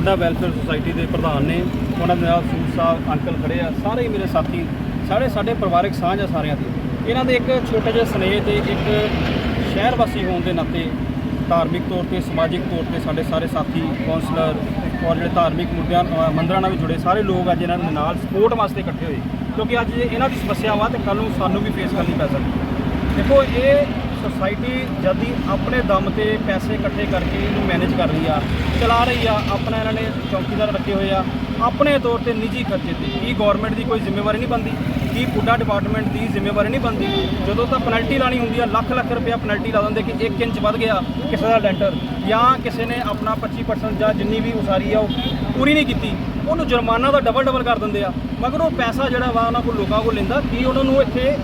ਬੁੱਢਾ welfare society ਦੇ ਪ੍ਰਧਾਨ ਨੇ, ਉਹਨਾਂ ਦੇ ਨਾਲ ਸੂਦ ਸਾਹਿਬ ਅੰਕਲ ਖੜੇ ਆ, ਸਾਰੇ ਹੀ ਮੇਰੇ ਸਾਥੀ, ਸਾਰੇ ਸਾਡੇ ਪਰਿਵਾਰਕ ਸਾਂਝ ਆ ਸਾਰਿਆਂ ਦੀ। ਇਹਨਾਂ ਦੇ ਇੱਕ ਛੋਟੇ ਜਿਹੇ ਸਨੇਹ ਤੇ ਇੱਕ ਸ਼ਹਿਰ ਵਾਸੀ ਹੋਣ ਦੇ ਨਾਤੇ ਧਾਰਮਿਕ ਤੌਰ ਤੇ, ਸਮਾਜਿਕ ਤੌਰ ਤੇ ਸਾਡੇ ਸਾਰੇ ਸਾਥੀ ਕਾਉਂਸਲਰ ਔਰ ਜਿਹੜੇ ਧਾਰਮਿਕ ਮੁੱਦਿਆਂ ਮੰਦਰਾਂ ਨਾਲ ਵੀ ਜੁੜੇ ਸਾਰੇ ਲੋਕ ਅੱਜ ਇਹਨਾਂ ਦੇ ਨਾਲ ਸਪੋਰਟ ਵਾਸਤੇ ਇਕੱਠੇ ਹੋਏ। ਕਿਉਂਕਿ ਅੱਜ ਜੇ ਇਹਨਾਂ ਦੀ ਸਮੱਸਿਆ ਵਾ ਤੇ ਕੱਲ ਨੂੰ ਸਾਨੂੰ ਵੀ ਫੇਸ ਕਰਨੀ ਪੈ ਸਕਦੀ ਦੇਖੋ, ਇਹ ਸੁਸਾਇਟੀ ਜਦ ਹੀ ਆਪਣੇ ਦਮ ਤੇ ਪੈਸੇ ਇਕੱਠੇ ਕਰਕੇ ਇਹਨੂੰ ਮੈਨੇਜ ਕਰ ਰਹੀ ਆ, ਚਲਾ ਰਹੀ ਆ, ਆਪਣਾ ਇਹਨਾਂ ਨੇ ਚੌਕੀਦਾਰ ਰੱਖੇ ਹੋਏ ਆ, ਆਪਣੇ ਤੌਰ ਤੇ ਨਿੱਜੀ ਖਰਚੇ ਤੇ। ਕੀ ਗਵਰਨਮੈਂਟ ਦੀ ਕੋਈ ਜ਼ਿੰਮੇਵਾਰੀ ਨਹੀਂ ਬਣਦੀ? ਕੀ ਪੁੱਡਾ ਡਿਪਾਰਟਮੈਂਟ ਦੀ ਜ਼ਿੰਮੇਵਾਰੀ ਨਹੀਂ ਬਣਦੀ? ਜਦੋਂ ਤਾਂ ਪੈਨਲਟੀ ਲਾਣੀ ਹੁੰਦੀ ਆ, ਲੱਖ ਲੱਖ ਰੁਪਇਆ ਪੈਨਲਟੀ ਲਾ ਦਿੰਦੇ ਕਿ 1 ਇੰਚ ਵੱਧ ਗਿਆ ਕਿਸੇ ਦਾ ਲੈਂਟਰ ਜਾਂ ਕਿਸੇ ਨੇ ਆਪਣਾ 25% ਜਾਂ ਜਿੰਨੀ ਵੀ ਉਸਾਰੀ ਆ ਉਹ ਪੂਰੀ ਨਹੀਂ ਕੀਤੀ, ਉਹਨੂੰ ਜੁਰਮਾਨਾ ਦਾ ਡਬਲ ਡਬਲ ਕਰ ਦਿੰਦੇ ਆ। ਮਗਰ ਉਹ ਪੈਸਾ ਜਿਹੜਾ ਵਾ ਉਹਨਾਂ ਕੋਲ ਲੋਕਾਂ ਕੋਲ ਲੈਂਦਾ, ਕੀ ਉਹਨਾਂ ਨੂੰ ਇੱਥੇ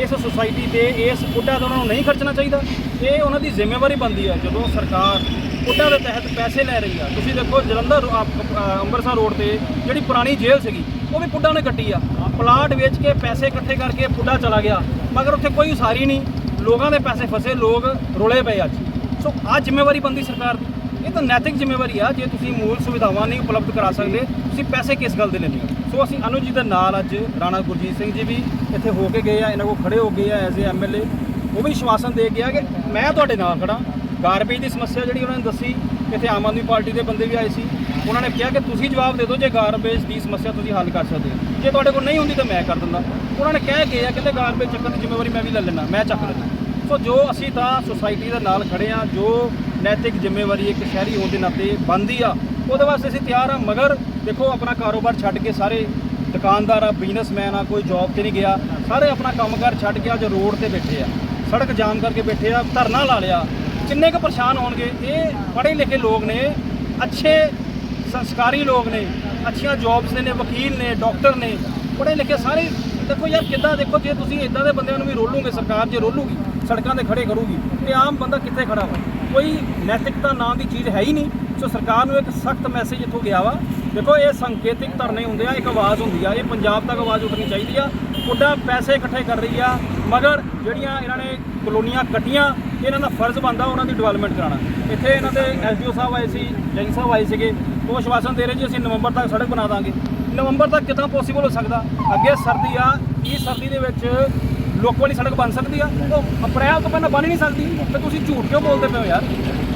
ਇਸ ਸੁਸਾਇਟੀ ਤੇ ਇਸ ਪੁੱਡਾ ਤੇ ਉਹਨਾਂ ਨੂੰ ਨਹੀਂ ਖਰਚਣਾ ਚਾਹੀਦਾ। ਇਹ ਉਹਨਾਂ ਦੀ ਜ਼ਿੰਮੇਵਾਰੀ ਬਣਦੀ ਆ, ਜਦੋਂ ਸਰਕਾਰ ਪੁੱਡਾ ਦੇ ਤਹਿਤ ਪੈਸੇ ਲੈ ਰਹੀ ਆ। ਤੁਸੀਂ ਦੇਖੋ ਜਲੰਧਰ ਅੰਮ੍ਰਿਤਸਰ ਰੋਡ ਤੇ ਜਿਹੜੀ ਪੁਰਾਣੀ ਜੇਲ੍ਹ ਸੀਗੀ, ਉਹ ਵੀ ਪੁੱਡਾ ਨੇ ਕੱਟੀ ਆ। ਪਲਾਟ ਵੇਚ ਕੇ ਪੈਸੇ ਇਕੱਠੇ ਕਰਕੇ ਪੁੱਡਾ ਚਲਾ ਗਿਆ। ਮਗਰ ਉੱਥੇ ਕੋਈ ਉਸਾਰੀ ਨਹੀਂ। ਲੋਕਾਂ ਦੇ ਪੈਸੇ ਫਸੇ, ਲੋਕ ਰੋਲੇ ਪਏ ਅੱਜ। ਸੋ ਆ ਜ਼ਿੰਮੇਵਾਰੀ ਬੰਦੀ ਸਰਕਾਰ ਦੀ। ਇਹ ਤਾਂ ਨੈਤਿਕ ਜ਼ਿੰਮੇਵਾਰੀ ਆ। ਜੇ ਤੁਸੀਂ ਮੂਲ ਸੁਵਿਧਾਵਾਂ ਨਹੀਂ ਉਪਲਬਧ ਕਰਾ ਸਕਦੇ, ਤੁਸੀਂ ਪੈਸੇ ਕਿਸ ਗੱਲ ਦੇ ਲੈਂਦੇ ਹੋ? ਸੋ ਅਸੀਂ ਅਨੁਜ ਜੀ ਦੇ ਨਾਲ ਅੱਜ ਰਾਣਾ ਗੁਰਜੀਤ ਸਿੰਘ ਜੀ ਵੀ ਇੱਥੇ ਹੋ ਕੇ ਗਏ ਆ, ਇਹਨਾਂ ਕੋਲ ਖੜੇ ਹੋ ਗਏ ਆ ਐਜ਼ ਏ ਐਮਐਲਏ ਉਹ ਵੀ ਸ਼ਵਾਸਨ ਦੇ ਗਿਆ ਕਿ ਮੈਂ ਤੁਹਾਡੇ ਨਾਲ ਖੜਾ ਗਾਰਬੇਜ ਦੀ ਸਮੱਸਿਆ ਜਿਹੜੀ ਉਹਨਾਂ ਨੇ ਦੱਸੀ, ਇੱਥੇ ਆਮ ਆਦਮੀ ਪਾਰਟੀ ਦੇ ਬੰਦੇ ਵੀ ਆਏ ਸੀ। ਉਹਨਾਂ ਨੇ ਕਿਹਾ ਕਿ ਤੁਸੀਂ ਜਵਾਬ ਦੇ ਦਿਓ, ਜੇ ਗਾਰਬੇਜ ਦੀ ਸਮੱਸਿਆ ਤੁਸੀਂ ਹੱਲ ਕਰ ਸਕਦੇ ਹੋ। ਜੇ ਤੁਹਾਡੇ ਕੋਲ ਨਹੀਂ ਹੁੰਦੀ ਤਾਂ ਮੈਂ ਕਰ ਦਿੰਦਾ। ਉਹਨਾਂ ਨੇ ਕਹਿ ਕੇ ਆ, ਕਹਿੰਦੇ ਗਾਰਬੇਜ ਚੱਕਣ ਦੀ ਜ਼ਿੰਮੇਵਾਰੀ ਮੈਂ ਵੀ ਲੈ ਲੈਣਾ ਮੈਂ ਚੱਕ ਲੈਂਦਾ। ਸੋ ਜੋ ਅਸੀਂ ਤਾਂ ਸੁਸਾਇਟੀ ਦੇ ਨਾਲ ਖੜੇ ਆ, ਜੋ ਨੈਤਿਕ ਜ਼ਿੰਮੇਵਾਰੀ ਇੱਕ ਸ਼ਹਿਰੀ ਹੋਣ ਦੇ ਨਾਤੇ ਬਣਦੀ ਆ ਉਹਦੇ ਵਾਸਤੇ ਅਸੀਂ ਤਿਆਰ ਆ ਮਗਰ ਦੇਖੋ ਆਪਣਾ ਕਾਰੋਬਾਰ ਛੱਡ ਕੇ ਸਾਰੇ ਦੁਕਾਨਦਾਰ ਆ ਬਿਜ਼ਨਸਮੈਨ ਆ, ਕੋਈ ਜੌਬ ਤੇ ਨਹੀਂ ਗਿਆ। ਸਾਰੇ ਆਪਣਾ ਕੰਮਕਾਰ ਛੱਡ ਕੇ ਅੱਜ ਰੋਡ ਤੇ ਬੈਠੇ ਆ। ਸੜਕ ਜਾਮ ਕਰਕੇ ਬੈਠੇ ਆ, ਧਰਨਾ ਲਾ ਲਿਆ। ਕਿੰਨੇ ਕੁ ਪਰੇਸ਼ਾਨ ਹੋਣਗੇ? ਇਹ ਪੜ੍ਹੇ ਲਿਖੇ ਲੋਕ ਨੇ, ਅੱਛੇ ਸੰਸਕਾਰੀ ਲੋਕ ਨੇ, ਅੱਛੀਆਂ ਜੌਬਸ ਨੇ ਵਕੀਲ ਨੇ ਡਾਕਟਰ ਨੇ, ਪੜ੍ਹੇ ਲਿਖੇ ਸਾਰੇ। ਦੇਖੋ ਯਾਰ ਕਿੱਦਾਂ, ਦੇਖੋ ਜੇ ਤੁਸੀਂ ਇਦਾਂ ਦੇ ਬੰਦਿਆਂ ਨੂੰ ਵੀ ਰੋਲੋਗੇ, ਸਰਕਾਰ ਜੇ ਰੋਲੂਗੀ, ਸੜਕਾਂ ਤੇ ਖੜੇ ਕਰੂਗੀ, ਤੇ ਆਮ ਬੰਦਾ ਕਿੱਥੇ ਖੜਾ ਹੋਵੇ ਕੋਈ ਨੈਤਿਕਤਾ ਨਾਂ ਦੀ ਚੀਜ਼ ਹੈ ਹੀ ਨਹੀਂ। ਸੋ ਸਰਕਾਰ ਨੂੰ ਇੱਕ ਸਖਤ ਮੈਸੇਜ ਇੱਥੋਂ ਗਿਆ ਵਾ। ਦੇਖੋ, ਇਹ ਸੰਕੇਤਿਕ ਧਰਨੇ ਹੁੰਦੇ ਆ, ਇੱਕ ਆਵਾਜ਼ ਹੁੰਦੀ ਆ। ਇਹ ਪੰਜਾਬ ਤੱਕ ਆਵਾਜ਼ ਉੱਠਣੀ ਚਾਹੀਦੀ ਆ। ਪੁੱਡਾ ਪੈਸੇ ਇਕੱਠੇ ਕਰ ਰਹੀ ਆ, ਮਗਰ ਜਿਹੜੀਆਂ ਇਹਨਾਂ ਨੇ ਕਲੋਨੀਆਂ ਕੱਟੀਆਂ ਇਹਨਾਂ ਦਾ ਫਰਜ਼ ਬਣਦਾ ਉਹਨਾਂ ਦੀ ਡਿਵੈਲਪਮੈਂਟ ਕਰਾਉਣਾ। ਇੱਥੇ ਇਹਨਾਂ ਦੇ ਐਸਡੀਓ ਸਾਹਿਬ ਆਏ ਸੀ, ਜੈਨ ਸਾਹਿਬ ਆਏ ਸੀਗੇ। ਉਹ ਆਸ਼ਵਾਸਨ ਦੇ ਰਹੇ ਜੀ, ਅਸੀਂ ਨਵੰਬਰ ਤੱਕ ਸੜਕ ਬਣਾ ਦਾਂਗੇ। ਨਵੰਬਰ ਤੱਕ ਕਿਦਾਂ ਪੋਸੀਬਲ ਹੋ ਸਕਦਾ? ਅੱਗੇ ਸਰਦੀ ਆ ਇਹ ਸਰਦੀ ਦੇ ਵਿੱਚ ਲੋਕ ਵਾਲੀ ਸੜਕ ਬਣ ਸਕਦੀ ਆ। ਉਹ ਅਪ੍ਰੈਲ ਤੋਂ ਪਹਿਲਾਂ ਬਣ ਹੀ ਨਹੀਂ ਸਕਦੀ। ਤੇ ਤੁਸੀਂ ਝੂਠ ਕਿਉਂ ਬੋਲਦੇ ਪਏ ਹੋ ਯਾਰ?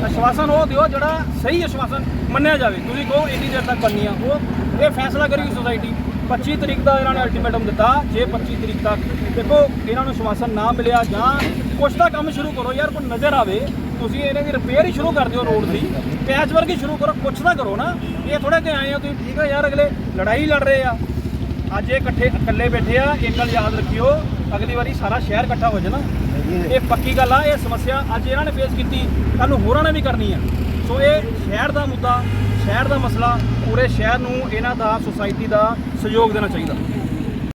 ਆਸ਼ਵਾਸਨ ਉਹ ਦਿਓ ਜਿਹੜਾ ਸਹੀ ਆਸ਼ਵਾਸਨ ਮੰਨਿਆ ਜਾਵੇ। ਤੁਸੀਂ ਕਹੋ ਇੰਨੀ ਦੇਰ ਤੱਕ ਬਣਨੀ ਆ। ਉਹ ਇਹ ਫੈਸਲਾ ਕਰੇਗੀ ਸੁਸਾਇਟੀ 25 ਤਰੀਕ ਦਾ ਇਹਨਾਂ ਨੇ ਅਲਟੀਮੇਟਮ ਦਿੱਤਾ। ਜੇ 25 ਤਰੀਕ ਤੱਕ ਦੇਖੋ, ਇਹਨਾਂ ਨੂੰ ਆਸ਼ਵਾਸਨ ਨਾ ਮਿਲਿਆ ਜਾਂ ਕੁਛ ਤਾਂ ਕੰਮ ਸ਼ੁਰੂ ਕਰੋ ਯਾਰ, ਕੋਈ ਨਜ਼ਰ ਆਵੇ। ਤੁਸੀਂ ਇਹਨਾਂ ਦੀ ਰਿਪੇਅਰ ਹੀ ਸ਼ੁਰੂ ਕਰ ਦਿਓ ਰੋਡ ਦੀ। ਪੈਚ ਵਰਕ ਹੀ ਸ਼ੁਰੂ ਕਰੋ, ਕੁਛ ਤਾਂ ਕਰੋ ਨਾ। ਇਹ ਥੋੜਾ ਕਿ ਆਏ ਆ ਤੁਸੀਂ ਠੀਕ ਆ ਯਾਰ, ਅਗਲੇ ਲੜਾਈ ਲੜ ਰਹੇ ਆ। ਅੱਜ ਇਹ ਇਕੱਠੇ ਇਕੱਲੇ ਬੈਠੇ ਆ। ਇਹ ਗੱਲ ਯਾਦ ਰੱਖਿਓ ਅਗਲੀ ਵਾਰੀ ਸਾਰਾ ਸ਼ਹਿਰ ਇਕੱਠਾ ਹੋ ਜਾਣਾ। ਇਹ ਪੱਕੀ ਗੱਲ ਆ ਇਹ ਸਮੱਸਿਆ ਅੱਜ ਇਹਨਾਂ ਨੇ ਫੇਸ ਕੀਤੀ ਕੱਲ ਨੂੰ ਹੋਰਾਂ ਨੇ ਵੀ ਕਰਨੀ ਆ। ਸੋ ਇਹ ਸ਼ਹਿਰ ਦਾ ਮੁੱਦਾ ਸ਼ਹਿਰ ਦਾ ਮਸਲਾ ਪੂਰੇ ਸ਼ਹਿਰ ਨੂੰ ਇਹਨਾਂ ਦਾ ਸੁਸਾਇਟੀ ਦਾ ਸਹਿਯੋਗ ਦੇਣਾ ਚਾਹੀਦਾ।